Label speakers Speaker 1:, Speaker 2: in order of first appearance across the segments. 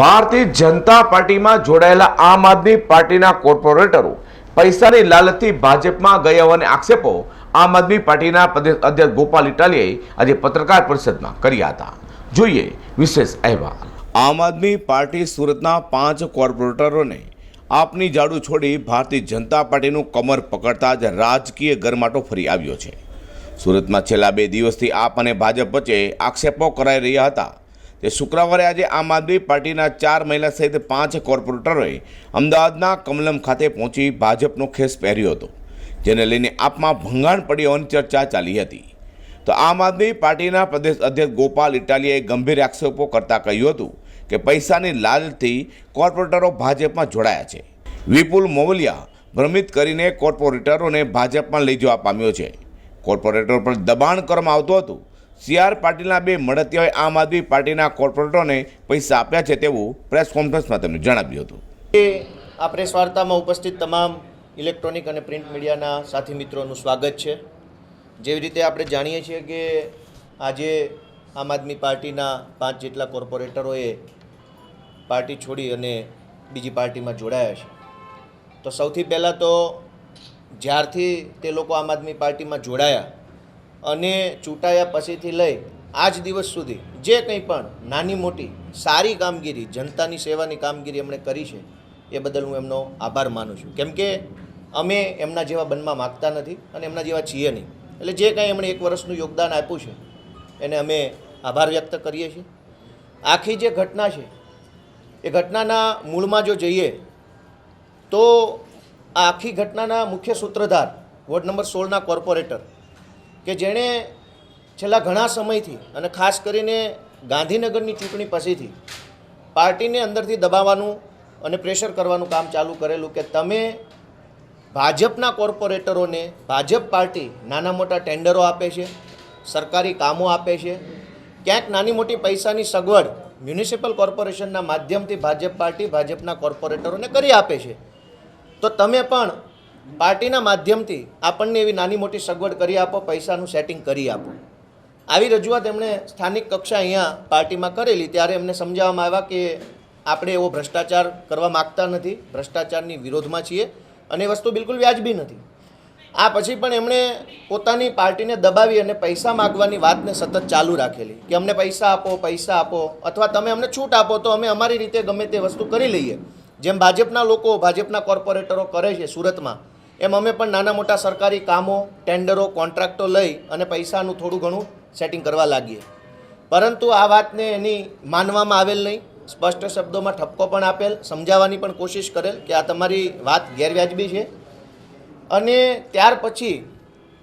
Speaker 1: ભારતીય જનતા પાર્ટીમાં જોડાયેલા આમ આદમી પાર્ટીના કોર્પોરેટરો પૈસાની લાલચથી ભાજપમાં ગયા હોવાને આક્ષેપો આમ આદમી પાર્ટીના પ્રદેશ અધ્યક્ષ ગોપાલ ઇટાલિયાએ આજે પત્રકાર પરિષદમાં કર્યા હતા. જોઈએ વિશેષ અહેવાલ. આમ આદમી પાર્ટી સુરતના પાંચ કોર્પોરેટરોને આપની જાડુ છોડી ભારતીય જનતા પાર્ટીનું કમર પકડતા જ રાજકીય ગરમાટો ફરી આવ્યો છે. સુરતમાં છેલ્લા બે દિવસથી આપ અને ભાજપ વચ્ચે આક્ષેપો કરાઈ રહ્યા હતા. તે શુક્રવારે આજે આમ આદમી પાર્ટીના ચાર મહિલા સહિત પાંચ કોર્પોરેટરોએ અમદાવાદના કમલમ ખાતે પહોંચી ભાજપનો ખેસ પહેર્યો હતો, જેને લઈને આપમાં ભંગાણ પડી હોવાની ચર્ચા ચાલી હતી. તો આમ આદમી પાર્ટીના પ્રદેશ અધ્યક્ષ ગોપાલ ઇટાલિયાએ ગંભીર આક્ષેપો કરતાં કહ્યું હતું કે પૈસાની લાલચથી કોર્પોરેટરો ભાજપમાં જોડાયા છે. વિપુલ મોવલિયા ભ્રમિત કરીને કોર્પોરેટરોને ભાજપમાં લઈ જવા પામ્યો છે. કોર્પોરેટર પર દબાણ કરવામાં આવતું હતું. સીઆર પાટીલના બે મળતિયાઓએ આમ આદમી પાર્ટીના કોર્પોરેટરોને પૈસા આપ્યા છે તેવું પ્રેસ કોન્ફરન્સમાં તેમણે જણાવ્યું હતું.
Speaker 2: એ આ પ્રેસ વાર્તામાં ઉપસ્થિત તમામ ઇલેક્ટ્રોનિક અને પ્રિન્ટ મીડિયાના સાથી મિત્રોનું સ્વાગત છે. જેવી રીતે આપણે જાણીએ છીએ કે આજે આમ આદમી પાર્ટીના પાંચ જેટલા કોર્પોરેટરોએ પાર્ટી છોડી અને બીજી પાર્ટીમાં જોડાયા છે. તો સૌથી પહેલાં તો જ્યારથી તે લોકો આમ આદમી પાર્ટીમાં જોડાયા અને ચૂંટાયા પછીથી લઈ આજ દિવસ સુધી જે કંઈ પણ નાની મોટી સારી કામગીરી, જનતાની સેવાની કામગીરી એમણે કરી છે, એ બદલ હું એમનો આભાર માનું છું. કેમ કે અમે એમના જેવા બનવા માગતા નથી અને એમના જેવા છીએ નહીં. એટલે જે કાંઈ એમણે એક વર્ષનું યોગદાન આપ્યું છે, એને અમે આભાર વ્યક્ત કરીએ છીએ. આખી જે ઘટના છે, એ ઘટનાના મૂળમાં જો જઈએ, તો આ આખી ઘટનાના મુખ્ય સૂત્રધાર, વોર્ડ નંબર સોળના કોર્પોરેટર કે જેણે છેલ્લા ઘણા સમયથી અને ખાસ કરીને ગાંધીનગરની ચૂંટણી પછીથી પાર્ટીને અંદરથી દબાવવાનું અને પ્રેશર કરવાનું કામ ચાલુ કરેલું કે તમે ભાજપના કોર્પોરેટરોને ભાજપ પાર્ટી નાના મોટા ટેન્ડરો આપે છે, સરકારી કામો આપે છે, ક્યાંક નાની મોટી પૈસાની સગવડ મ્યુનિસિપલ કોર્પોરેશનના માધ્યમથી ભાજપ પાર્ટી ભાજપના કોર્પોરેટરોને કરી આપે છે. તો તમે પણ પાર્ટીના માધ્યમથી આપણને એવી નાની મોટી સગવડ કરી આપો, પૈસાનું સેટિંગ કરી આપો. આવી રજૂઆત એમણે સ્થાનિક કક્ષા અહીંયા પાર્ટીમાં કરેલી, ત્યારે એમને સમજાવવામાં આવ્યા કે આપણે એવો ભ્રષ્ટાચાર કરવા માગતા નથી, ભ્રષ્ટાચારની વિરોધમાં છીએ અને એ વસ્તુ બિલકુલ વ્યાજબી નથી. આ પછી પણ એમણે પોતાની પાર્ટીને દબાવી અને પૈસા માગવાની વાતને સતત ચાલુ રાખેલી, કે અમને પૈસા આપો પૈસા આપો, અથવા તમે અમને છૂટ આપો, તો અમે અમારી રીતે ગમે તે વસ્તુ કરી લઈએ. જેમ ભાજપના લોકો ભાજપના કોર્પોરેટરો કરે છે સુરતમાં, એમ અમે પણ નાના મોટા સરકારી કામો, ટેન્ડરો, કોન્ટ્રાક્ટો લઈ અને પૈસાનું થોડું ઘણું સેટિંગ કરવા લાગીએ. પરંતુ આ વાતને એની માનવામાં આવેલ નહીં. સ્પષ્ટ શબ્દોમાં ઠપકો પણ આપેલ, સમજાવવાની પણ કોશિશ કરેલ કે આ તમારી વાત ગેરવ્યાજબી છે. અને ત્યાર પછી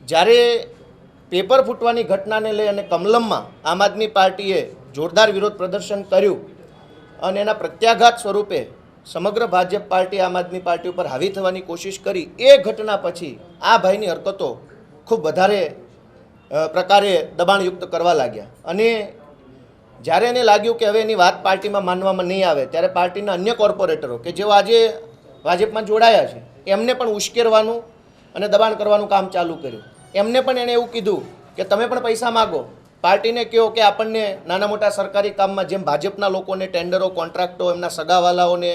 Speaker 2: જ્યારે પેપર ફૂટવાની ઘટનાને લઈ અને કમલમમાં આમ આદમી પાર્ટીએ જોરદાર વિરોધ પ્રદર્શન કર્યું અને એના પ્રત્યાઘાત સ્વરૂપે સમગ્ર ભાજપ પાર્ટી આમ આદમી પાર્ટી ઉપર હાવી થવાની કોશિશ કરી. એ ઘટના પછી આ ભાઈની હરકતો ખૂબ વધારે પ્રકારે દબાણયુક્ત કરવા લાગ્યા. અને જ્યારે એને લાગ્યું કે હવે એની વાત પાર્ટીમાં માનવામાં નહીં આવે, ત્યારે પાર્ટીના અન્ય કોર્પોરેટરો કે જેઓ આજે ભાજપમાં જોડાયા છે, એમને પણ ઉશ્કેરવાનું અને દબાણ કરવાનું કામ ચાલુ કર્યું. એમને પણ એણે એવું કીધું કે તમે પણ પૈસા માગો. પાર્ટીને કહો કે આપણને નાના મોટા સરકારી કામમાં જેમ ભાજપના લોકોને ટેન્ડરો, કોન્ટ્રાક્ટો, એમના સગાવાલાઓને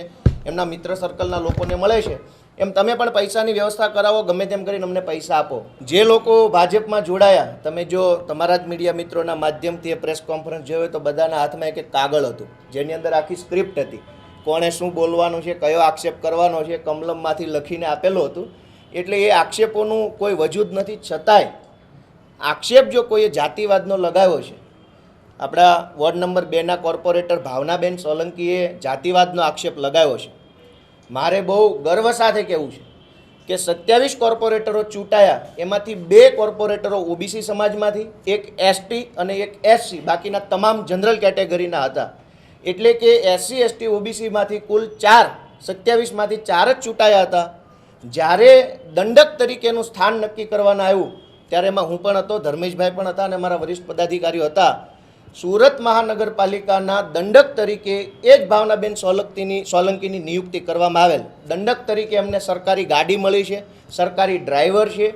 Speaker 2: એમના મિત્ર સર્કલના લોકોને મળે છે. એમ તમે પણ પૈસાની વ્યવસ્થા કરાવો, ગમે તેમ કરીને અમને પૈસા આપો. જે લોકો ભાજપમાં જોડાયા, તમે જો તમારા જ મીડિયા મિત્રોના માધ્યમથી એ પ્રેસ કોન્ફરન્સ જોયો તો બધાના હાથમાં એક કાગળ હતું. જેની અંદર આખી સ્ક્રિપ્ટ હતી. કોણે શું બોલવાનું છે, કયો આક્ષેપ કરવાનો છે, કમલમમાંથી લખીને આપેલું હતું. એટલે એ આક્ષેપોનું કોઈ વજૂદ નથી. છતાંય આક્ષેપ જો કોઈએ જાતિવાદનો લગાવ્યો છે આપણા વોર્ડ નંબર બેના કોર્પોરેટર ભાવનાબેન સોલંકીએ જાતિવાદનો આક્ષેપ લગાવ્યો છે. મારે બહુ ગર્વ સાથે કહેવું છે કે સત્યાવીસ કોર્પોરેટરો ચૂંટાયા, એમાંથી બે કોર્પોરેટરો ઓબીસી સમાજમાંથી, એક એસટી અને એક એસસી, બાકીના તમામ જનરલ કેટેગરીના હતા. એટલે કે એસસી, એસટી, ઓબીસીમાંથી કુલ ચાર, સત્યાવીસમાંથી ચાર જ ચૂંટાયા હતા. જ્યારે દંડક તરીકેનું સ્થાન નક્કી કરવાના આવ્યું, ત્યારે એમાં હું પણ હતો, ધર્મેશભાઈ પણ હતા અને મારા વરિષ્ઠ પદાધિકારીઓ હતા. સુરત મહાનગરપાલિકાના દંડક તરીકે એ જ ભાવનાબેન સોલંકીની સોલંકીની નિયુક્તિ કરવામાં આવેલ. દંડક તરીકે એમને સરકારી ગાડી મળી છે, સરકારી ડ્રાઈવર છે.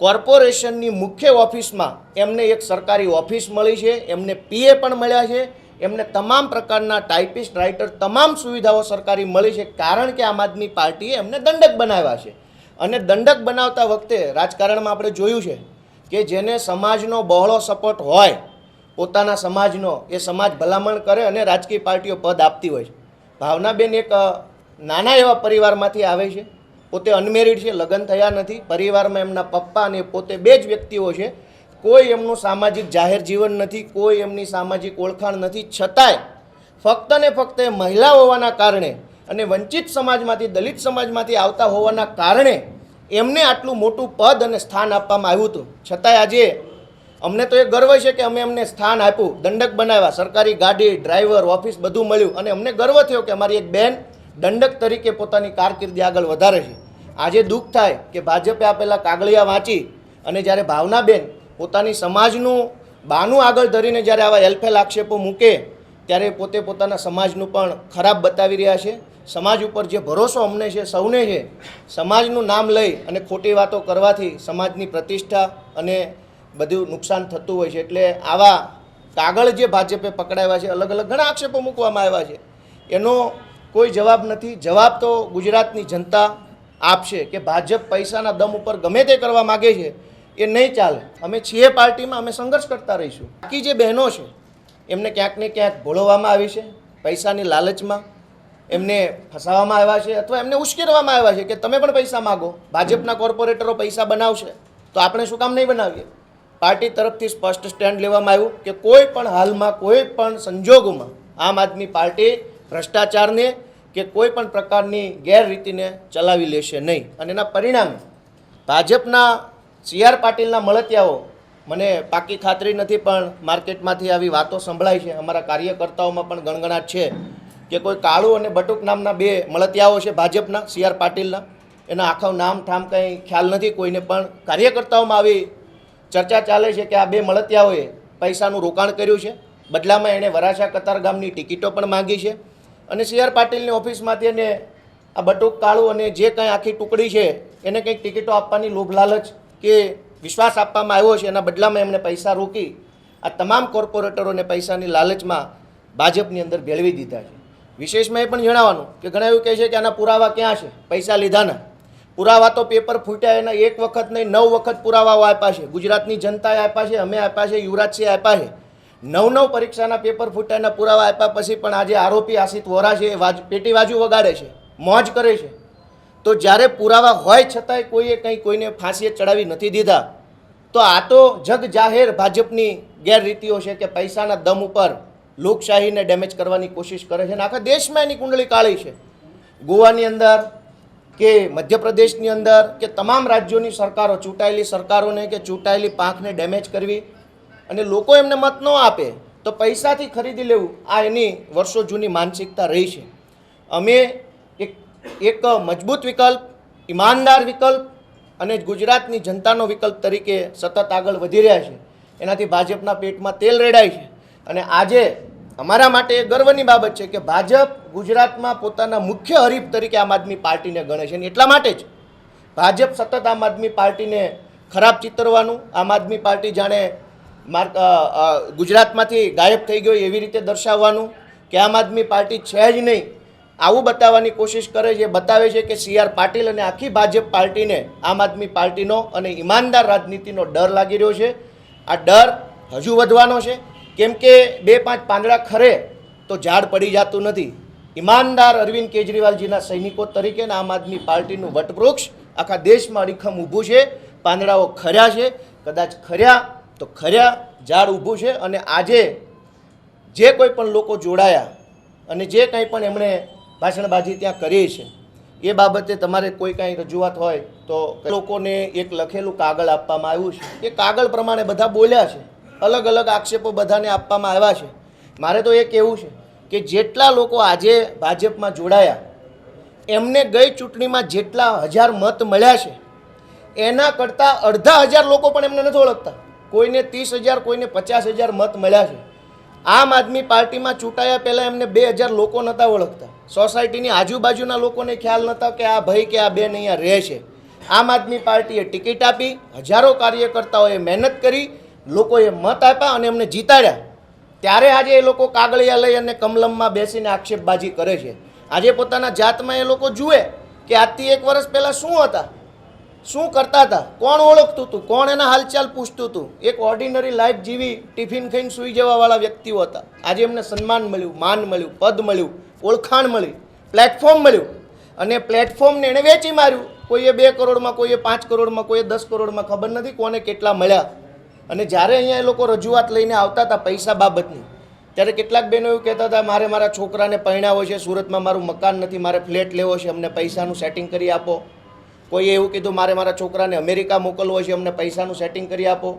Speaker 2: કોર્પોરેશનની મુખ્ય ઓફિસમાં એમને એક સરકારી ઓફિસ મળી છે, એમને પીએ પણ મળ્યા છે. એમને તમામ પ્રકારના ટાઈપિસ્ટ રાઇટર તમામ સુવિધાઓ સરકારી મળી છે, કારણ કે આમ આદમી પાર્ટીએ એમને દંડક બનાવ્યા છે. અને દંડક બનાવતા વખતે રાજકારણમાં આપણે જોયું છે કે જેને સમાજનો બહોળો સપોર્ટ હોય પોતાના સમાજનો, એ સમાજ ભલામણ કરે અને રાજકીય પાર્ટીઓ પદ આપતી હોય છે. ભાવનાબેન એક નાના એવા પરિવારમાંથી આવે છે. પોતે અનમેરિડ છે, લગ્ન થયા નથી. પરિવારમાં એમના પપ્પા અને પોતે બે જ વ્યક્તિઓ છે. કોઈ એમનું સામાજિક જાહેર જીવન નથી, કોઈ એમની સામાજિક ઓળખાણ નથી. છતાંય ફક્ત ને ફક્ત મહિલા હોવાના કારણે અને વંચિત સમાજમાંથી, દલિત સમાજમાંથી આવતા હોવાના કારણે એમને આટલું મોટું પદ અને સ્થાન આપવામાં આવ્યું હતું. છતાંય આજે અમને તો એ ગર્વ છે કે અમે અમને સ્થાન આપ્યું, દંડક બનાવ્યા, સરકારી ગાડી, ડ્રાઈવર, ઓફિસ બધું મળ્યું અને અમને ગર્વ થયો કે અમારી એક બેન દંડક તરીકે પોતાની કારકિર્દી આગળ વધારે છે. આજે દુઃખ થાય કે ભાજપે આપેલા કાગળિયા વાંચી અને જ્યારે ભાવનાબેન પોતાની સમાજનું બાનું આગળ ધરીને જ્યારે આવા એલફેલ આક્ષેપો મૂકે, ત્યારે પોતે પોતાના સમાજનું પણ ખરાબ બતાવી રહ્યા છે. સમાજ ઉપર જે ભરોસો અમને છે, સૌને છે, સમાજનું નામ લઈ અને ખોટી વાતો કરવાથી સમાજની પ્રતિષ્ઠા અને બધું નુકસાન થતું હોય છે. એટલે આવા કાગળ જે ભાજપે પકડાવ્યા છે અલગ અલગ ઘણા આક્ષેપો મૂકવામાં આવ્યા છે. એનો કોઈ જવાબ નથી. જવાબ તો ગુજરાતની જનતા આપશે કે ભાજપ પૈસાના દમ ઉપર ગમે તે કરવા માગે છે, એ નહીં ચાલે. અમે છીએ પાર્ટીમાં, અમે સંઘર્ષ કરતા રહીશું. બાકી જે બહેનો છે, એમને ક્યાંક ને ક્યાંક ભોળવવામાં આવી છે, પૈસાની લાલચમાં. એમને ફસાવવામાં આવ્યા છે અથવા એમને ઉશ્કેરવામાં આવ્યા છે કે તમે પણ પૈસા માગો. ભાજપના કોર્પોરેટરો પૈસા બનાવશે, તો આપણે શું કામ નહીં બનાવીએ? પાર્ટી તરફથી સ્પષ્ટ સ્ટેન્ડ લેવામાં આવ્યું કે કોઈ પણ હાલમાં, કોઈ પણ સંજોગોમાં આમ આદમી પાર્ટી ભ્રષ્ટાચારને કે કોઈ પણ પ્રકારની ગેરરીતિને ચલાવી લેશે નહીં. અને એના પરિણામે ભાજપના સી આર પાટીલના મળતિયાઓ મને પાકી ખાતરી નથી, પણ માર્કેટમાંથી આવી વાતો સંભળાય છે. અમારા કાર્યકર્તાઓમાં પણ ગણગણાટ છે કે કોઈ કાળુ અને બટુક નામના બે મળતિયાઓ છે ભાજપના, સી આર પાટીલના. એના આખા નામ ઠામ કંઈ ખ્યાલ નથી કોઈને, પણ કાર્યકર્તાઓમાં આવી ચર્ચા ચાલે છે કે આ બે મળતિયાઓએ પૈસાનું રોકાણ કર્યું છે. બદલામાં એણે વરાછા કતાર ગામની ટિકિટો પણ માંગી છે. અને સી આર પાટીલની ઓફિસમાંથી એને આ બટુક કાળું અને જે કંઈ આખી ટુકડી છે, એને કંઈક ટિકિટો આપવાની લોભ લાલચ કે વિશ્વાસ આપવામાં આવ્યો છે, એના બદલામાં એમણે પૈસા રોકી આ તમામ કોર્પોરેટરોને પૈસાની લાલચમાં ભાજપની અંદર ભેળવી દીધા છે. વિશેષમાં એ પણ જણાવવાનું કે ઘણા એવું કહે છે કે આના પુરાવા ક્યાં છે? પૈસા લીધાના. પુરાવા તો પેપર ફૂટ્યા એના એક વખત નહીં, નવ વખત પુરાવાઓ આપ્યા છે. ગુજરાતની જનતાએ આપ્યા છે, અમે આપ્યા છે, યુવરાજસિંહે આપ્યા છે. નવ નવ પરીક્ષાના પેપર ફૂટ્યા એના પુરાવા આપ્યા પછી પણ આજે આરોપી આશિત વોરા છે, એ પેટી બાજુ વગાડે છે, મોજ કરે છે. તો જ્યારે પુરાવા હોય છતાંય કોઈએ કંઈ કોઈને ફાંસીએ ચડાવી નથી દીધા. તો આ તો જગ જાહેર ભાજપની ગેરરીતિઓ છે કે પૈસાના દમ ઉપર લોકશાહીને ડેમેજ કરવાની કોશિશ કરે છે અને આખા દેશમાં એની કુંડળી કાળી છે. ગોવાની અંદર કે મધ્યપ્રદેશની અંદર કે તમામ રાજ્યોની સરકારો, ચૂંટાયેલી સરકારોને કે ચૂંટાયેલી પાંખને ડેમેજ કરવી અને લોકો એમને મત ન આપે તો પૈસાથી ખરીદી લેવું આ એની વર્ષો જૂની માનસિકતા રહી છે. અમે એક એક મજબૂત વિકલ્પ, ઈમાનદાર વિકલ્પ અને ગુજરાતની જનતાનો વિકલ્પ તરીકે સતત આગળ વધી રહ્યા છે. એનાથી ભાજપના પેટમાં તેલ રેડાય છે. અને આજે અમારા માટે એ ગર્વની બાબત છે કે ભાજપ ગુજરાતમાં પોતાના મુખ્ય હરીફ તરીકે આમ આદમી પાર્ટીને ગણે છે અને એટલા માટે જ ભાજપ સતત આમ આદમી પાર્ટીને ખરાબ ચિતરવાનું, આમ આદમી પાર્ટી જાણે ગુજરાતમાંથી ગાયબ થઈ ગયો એવી રીતે દર્શાવવાનું કે આમ આદમી પાર્ટી છે જ નહીં. આવું બતાવવાની કોશિશ કરે છે, બતાવે છે કે સી આર પાટીલ અને આખી ભાજપ પાર્ટીને આમ આદમી પાર્ટીનો અને ઈમાનદાર રાજનીતિનો ડર લાગી રહ્યો છે. આ ડર હજુ વધવાનો છે. કેમ કે બે પાંચ પાંદડા ખરે તો ઝાડ પડી જતું નથી. ઈમાનદાર અરવિંદ કેજરીવાલજીના સૈનિકો તરીકે આમ આદમી પાર્ટીનું વટવૃક્ષ આખા દેશમાં અડીખમ ઊભું છે. પાંદડાઓ ખર્યા છે. કદાચ ખર્યા તો ખર્યા, ઝાડ ઊભું છે અને આજે જે કોઈ પણ લોકો જોડાયા અને જે કંઈ પણ એમણે ભાષણબાજી ત્યાં કરી છે, એ બાબતે તમારે કોઈ કાંઈ રજૂઆત હોય તો લોકોને એક લખેલું કાગળ આપવામાં આવ્યું છે. એ કાગળ પ્રમાણે બધા બોલ્યા છે. અલગ અલગ આક્ષેપો બધાને આપવામાં આવ્યા છે. મારે તો એ કહેવું છે કે જેટલા લોકો આજે ભાજપમાં જોડાયા, એમને ગઈ ચૂંટણીમાં જેટલા હજાર મત મળ્યા છે, એના કરતાં અડધા હજાર લોકો પણ એમને નથી ઓળખતા. કોઈને ત્રીસ હજાર, કોઈને પચાસ હજાર મત મળ્યા છે. આમ આદમી પાર્ટીમાં ચૂંટાયા પહેલાં એમને બે હજાર લોકો નહોતા ઓળખતા. સોસાયટીની આજુબાજુના લોકોને ખ્યાલ નહોતા કે આ ભાઈ કે આ બેન અહીંયા રહે છે. આમ આદમી પાર્ટીએ ટિકિટ આપી, હજારો કાર્યકર્તાઓએ મહેનત કરી લોકોએ મત આપ્યા અને એમને જીતાડ્યા. ત્યારે આજે એ લોકો કાગળિયા લઈ અને કમલમમાં બેસીને આક્ષેપબાજી કરે છે. આજે પોતાના જાતમાં એ લોકો જુએ કે આજથી એક વર્ષ પહેલાં શું હતા? શું કરતા હતા? કોણ ઓળખતું હતું? કોણ એના હાલચાલ પૂછતું હતું? એક ઓર્ડિનરી લાઈફ જીવી ટિફિન ખાઈને સૂઈ જવાવાળા વ્યક્તિઓ હતા. આજે એમને સન્માન મળ્યું, માન મળ્યું, પદ મળ્યું, ઓળખાણ મળી પ્લેટફોર્મ મળ્યું. અને પ્લેટફોર્મને એણે વેચી માર્યું. કોઈએ બે કરોડમાં, કોઈએ પાંચ કરોડમાં, કોઈએ દસ કરોડમાં, ખબર નથી કોને કેટલા મળ્યા. અને જ્યારે અહીંયા એ લોકો રજૂઆત લઈને આવતા હતા પૈસા બાબતની, ત્યારે કેટલાક બહેનો એવું કહેતા હતા, મારે મારા છોકરાને પરણાવો છે, સુરતમાં મારું મકાન નથી, મારે ફ્લેટ લેવો છે, અમને પૈસાનું સેટિંગ કરી આપો. કોઈએ એવું કીધું, મારે મારા છોકરાને અમેરિકા મોકલવો છે, અમને પૈસાનું સેટિંગ કરી આપો.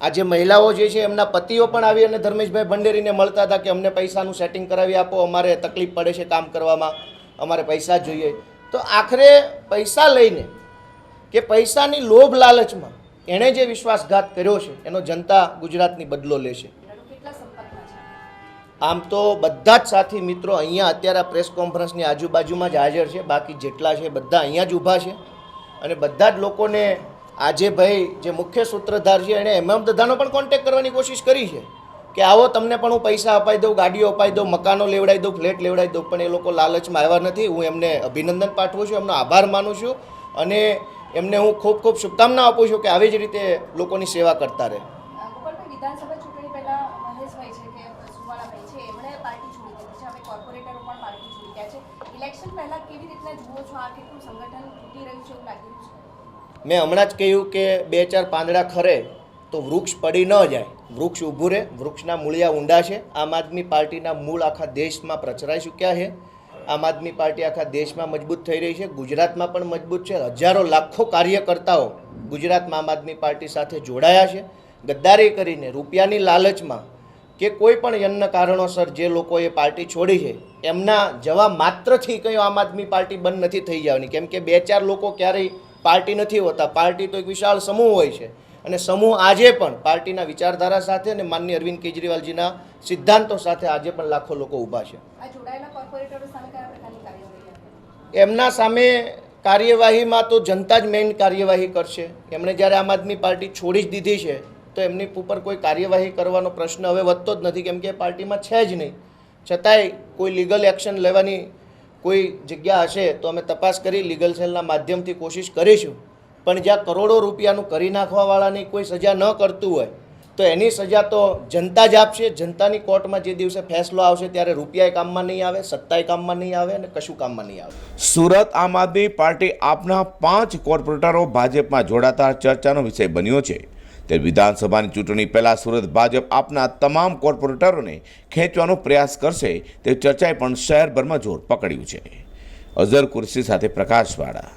Speaker 2: આજે મહિલાઓ જે છે, એમના પતિઓ પણ આવી અને ધર્મેશભાઈ ભંડેરીને મળતા હતા કે, અમને પૈસાનું સેટિંગ કરાવી આપો, અમારે તકલીફ પડે છે કામ કરવામાં, અમારે પૈસા જોઈએ. તો આખરે પૈસા લઈને કે પૈસાની લોભ લાલચમાં એણે જે વિશ્વાસઘાત કર્યો છે એનો જનતા ગુજરાતની બદલો લેશે. આમ તો બધા જ સાથી મિત્રો અહીંયા અત્યારે પ્રેસ કોન્ફરન્સની આજુબાજુમાં જ હાજર છે બાકી જેટલા છે બધા અહીંયા જ ઊભા છે. અને બધા જ લોકોને આજે ભાઈ જે મુખ્ય સૂત્રધાર છે એણે એમએમ દધાનો પણ કોન્ટેક્ટ કરવાની કોશિશ કરી છે કે આવો તમને પણ હું પૈસા અપાઈ દઉં ગાડીઓ અપાઈ દઉં મકાનો લેવડાવી દઉં ફ્લેટ લેવડાવી દઉં પણ એ લોકો લાલચમાં આવ્યા નથી. હું એમને અભિનંદન પાઠવું છું એમનો આભાર માનું છું. અને એમને હું ખૂબ ખૂબ શુભકામના આપું છું કે આવી જ રીતે લોકોની સેવા કરતા રહે. મેં હમણાં જ કહ્યું કે બે ચાર પાંદડા ખરે તો વૃક્ષ પડી ન જાય. વૃક્ષ ઊભું રહે વૃક્ષના મૂળિયા ઊંડા છે. આમ આદમી પાર્ટીના મૂળ આખા દેશમાં પ્રચરાઈ ચૂક્યા છે. આમ આદમી પાર્ટી આખા દેશમાં મજબૂત થઈ રહી છે, ગુજરાતમાં પણ મજબૂત છે. હજારો લાખો કાર્યકર્તાઓ ગુજરાતમાં આમ આદમી પાર્ટી સાથે જોડાયા છે. ગદ્દારી કરીને રૂપિયાની લાલચમાં કે કોઈ પણ યન્ન કારણોસર જે લોકોએ પાર્ટી છોડી છે, એમના જવા માત્રથી કંઈ આમ આદમી પાર્ટી બંધ નથી થઈ જવાની. કેમ કે બે ચાર લોકો ક્યારેય પાર્ટી નથી હોતા. પાર્ટી તો એક વિશાળ સમૂહ હોય છે. અને સમૂહ આજે પણ પાર્ટીના વિચારધારા સાથે અને માનનીય અરવિંદ કેજરીવાલજીના સિદ્ધાંતો સાથે આજે પણ લાખો લોકો ઊભા છે. એમના સામે કાર્યવાહીમાં તો જનતા જ મેઇન કાર્યવાહી કરશે. એમણે જ્યારે આમ આદમી પાર્ટી છોડી જ દીધી છે તો એમની ઉપર કોઈ કાર્યવાહી કરવાનો પ્રશ્ન હવે વધતો જ નથી કેમ કે એ પાર્ટીમાં છે જ નહીં. છતાંય કોઈ લીગલ એક્શન લેવાની કોઈ જગ્યા હશે તો અમે તપાસ કરી લીગલ સેલના માધ્યમથી કોશિશ કરીશું. પણ જ્યાં કરોડો રૂપિયાનું કરી નાખવાવાળાની કોઈ સજા ન કરતું હોય, તો એની સજા તો જનતા જ આપશે. જનતાની કોર્ટમાં જે દિવસે ફેસલો આવશે ત્યારે રૂપિયાએ કામમાં નહીં આવે સત્તાએ કામમાં નહીં આવે અને કશું કામમાં નહીં આવે.
Speaker 1: સુરત આમ આદમી પાર્ટી આપના પાંચ કોર્પોરેટરો ભાજપમાં જોડાતા ચર્ચાનો વિષય બન્યો છે. તે વિધાનસભાની ચૂંટણી પહેલાં સુરત ભાજપ આપના તમામ કોર્પોરેટરોને ખેંચવાનો પ્રયાસ કરશે. તે ચર્ચાએ પણ શહેરભરમાં જોર પકડ્યું છે. અઝર કુર્સી સાથે પ્રકાશવાળા.